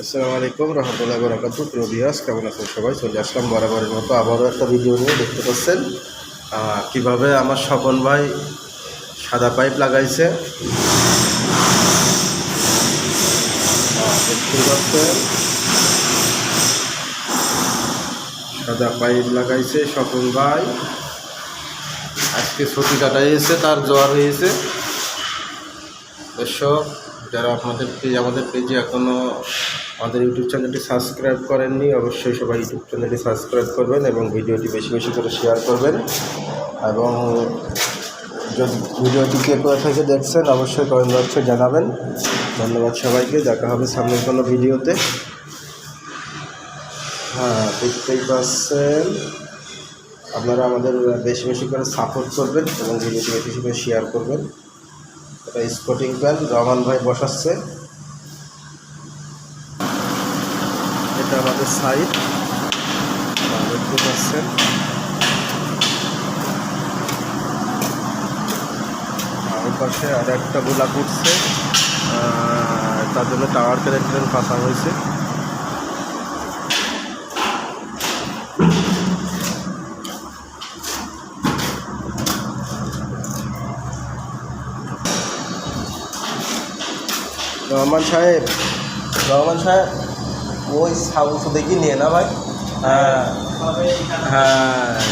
আসসালামু আলাইকুম, রহমতুল্লাহ বরাকাতু প্রিয় বিহাস কেমন আছেন সবাই? চলে আসলাম বরাবরের মতো আবারও একটা ভিডিও নিয়ে, দেখতে পাচ্ছেন কীভাবে আমার স্বপন ভাই সাদা পাইপ লাগাইছে। সাদা পাইপ লাগাইছে স্বপন ভাই। আজকে ছুটি কাটাইছে, তার জ্বর হয়েছে। দর্শক যারা আপনাদের পেজ আমাদের পেজে এখনও আমাদের ইউটিউব চ্যানেলটি সাবস্ক্রাইব করেননি, অবশ্যই সবাই ইউটিউব চ্যানেলটি সাবস্ক্রাইব করবেন এবং ভিডিওটি বেশি বেশি করে শেয়ার করবেন। এবং যদি ভিডিওটি কে কোথা থেকে দেখছেন, অবশ্যই কমেন্ট বক্সে জানাবেন। ধন্যবাদ সবাইকে, দেখা হবে সামনের কোনো ভিডিওতে। হ্যাঁ দেখতেই পাচ্ছেন। আপনারা আমাদের বেশি বেশি করে সাপোর্ট করবেন এবং ভিডিওটি বেশি বেশি করে শেয়ার করবেন। এটা স্পোর্টিং প্যান রহমান ভাই বসাচ্ছে। এটা আমাদের সাইড। দেখতে পাচ্ছেন পাশে আর একটা উঠছে। আহ, তার জন্য টাওয়ার কানেকশন ফাঁসা হয়েছে। রহমান সাহেব রহমান সাহেব ওই সাউন্ড দেখি নিয়ে না ভাই? হ্যাঁ। হ্যাঁ।